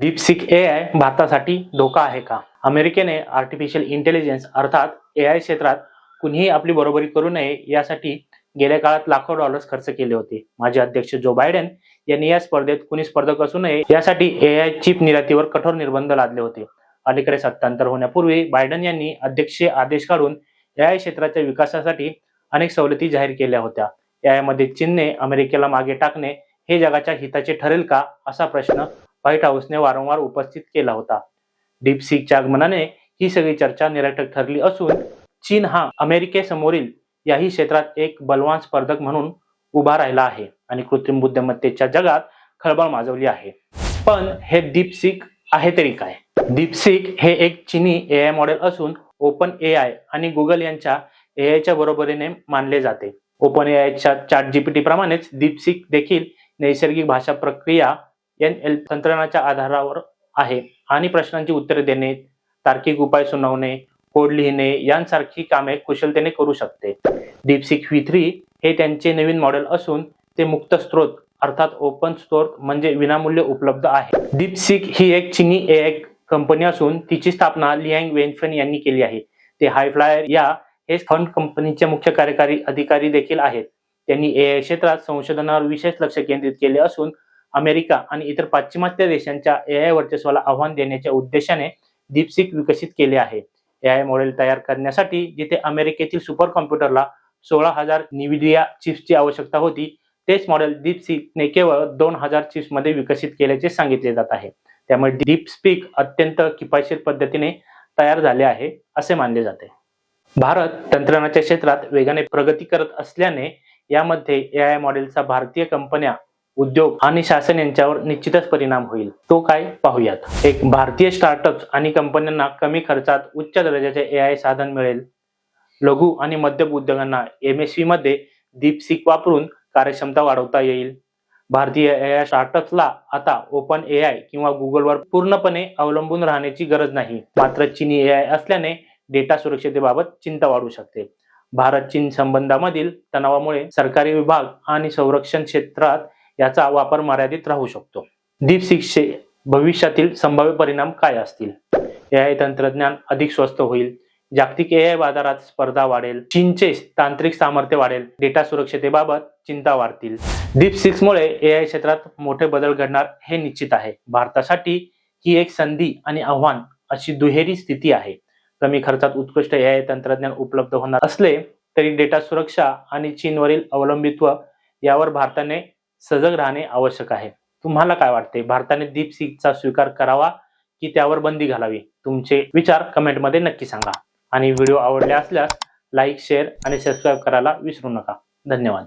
डीपसिक ए I भारतासाठी धोका आहे का? अमेरिकेने आर्टिफिशियल इंटेलिजन्स अर्थात ए आय क्षेत्रात कुणीही आपली बरोबरी करू नये यासाठी गेल्या काळात लाखो डॉलर्स खर्च केले होते. माजी अध्यक्ष जो बायडेन यांनी या स्पर्धेत कुणी स्पर्धक असू नये यासाठी ए आय चिप निर्यातीवर कठोर निर्बंध लादले होते. अलीकडे सत्तांतर होण्यापूर्वी बायडन यांनी अध्यक्षीय आदेश काढून ए आय क्षेत्राच्या विकासासाठी अनेक सवलती जाहीर केल्या होत्या. ए आयमध्ये चीनने अमेरिकेला मागे टाकणे हे जगाच्या हिताचे ठरेल का असा प्रश्न व्हाईट हाऊसने वारंवार उपस्थित केला होता. डीपसीकच्या आगमनाने ही सगळी चर्चा निरर्थक ठरली असून चीन हा अमेरिकेसमोरील याही क्षेत्रात एक बलवान स्पर्धक म्हणून उभा राहिला आहे आणि कृत्रिम बुद्धिमत्तेच्या जगात खळबळ माजवली आहे. पण हे डीपसीक आहे तरी काय? डीपसीक हे एक चीनी ए आय मॉडेल असून ओपन ए आय आणि गुगल यांच्या ए आयच्या बरोबरीने मानले जाते. ओपन ए आयच्या चॅट जीपीटी प्रमाणेच डीपसीक देखील नैसर्गिक भाषा प्रक्रिया एन एल तंत्रज्ञानाच्या आधारावर आहे. आणि प्रश्नांची उत्तरे देणे तार्किक उपाय सुनावणे कोड लिहिणे यांसारखी कामे कुशलतेने करू शकते. डीपसिक व्ही थ्री हे त्यांचे नवीन मॉडेल असून ते मुक्त स्त्रोत अर्थात ओपन स्त्रोत म्हणजे विनामूल्य उपलब्ध आहे. डीपसिक ही एक चिनी ए एक कंपनी असून तिची स्थापना लियांग वेनफेन यांनी केली आहे. ते हायफ्लायर या हे फंड कंपनीचे मुख्य कार्यकारी अधिकारी देखील आहेत. त्यांनी ए आय क्षेत्रात संशोधनावर विशेष लक्ष केंद्रित केले असून अमेरिका आणि इतर पाश्चिमात्य देशांच्या ए आय वर्चस्वाला आव्हान देण्याच्या उद्देशाने दीपसिक विकसित केले आहे. ए आय मॉडेल तयार करण्यासाठी जिथे अमेरिकेतील सुपर कॉम्प्युटरला सोळा हजार निविडिया चिप्सची आवश्यकता होती तेच मॉडेल दीपसिकने केवळ दोन हजार चिप्समध्ये विकसित केल्याचे सांगितले जात आहे. त्यामुळे डीपस्पीक अत्यंत किफायशीर पद्धतीने तयार झाले आहे असे मानले जाते. भारत तंत्रज्ञानाच्या क्षेत्रात वेगाने प्रगती करत असल्याने यामध्ये ए आय मॉडेलचा भारतीय कंपन्या उद्योग आणि शासन यांच्यावर निश्चितच परिणाम होईल. तो काय? पाहूयात. एक भारतीय स्टार्टअप्स आणि कंपन्यांना कमी खर्चात उच्च दर्जाचे ए आय साधन मिळेल. लघु आणि मध्यम उद्योगांना एम एमएससी मध्ये दीपसिक वापरून कार्यक्षमता वाढवता येईल. भारतीय ए आय स्टार्टअप्सला आता ओपन ए आय किंवा गुगलवर पूर्णपणे अवलंबून राहण्याची गरज नाही. मात्र चीनी ए आय असल्याने डेटा सुरक्षतेबाबत चिंता वाढू शकते. भारत चीन संबंधामधील तणावामुळे सरकारी विभाग आणि संरक्षण क्षेत्रात याचा वापर मर्यादित राहू शकतो. डीप सिक्सचे भविष्यातील संभाव्य परिणाम काय असतील? ए आय तंत्रज्ञान अधिक स्वस्त होईल. जागतिक ए आय बाजारात स्पर्धा वाढेल. चीनचे तांत्रिक सामर्थ्य वाढेल. डेटा सुरक्षतेबाबत चिंता वाढतील. डीप सिक्स मुळे ए आय क्षेत्रात मोठे बदल घडणार हे निश्चित आहे. भारतासाठी ही एक संधी आणि आव्हान अशी दुहेरी स्थिती आहे. कमी खर्चात उत्कृष्ट ए आय तंत्रज्ञान उपलब्ध होणार असले तरी डेटा सुरक्षा आणि चीनवरील अवलंबित्व यावर भारताने सजग राहणे आवश्यक आहे. तुम्हाला काय वाटते? भारताने दीप सिंगचा स्वीकार करावा की त्यावर बंदी घालावी? तुमचे विचार कमेंटमध्ये नक्की सांगा. आणि व्हिडिओ आवडले असल्यास लाईक शेअर आणि सबस्क्राईब करायला विसरू नका. धन्यवाद.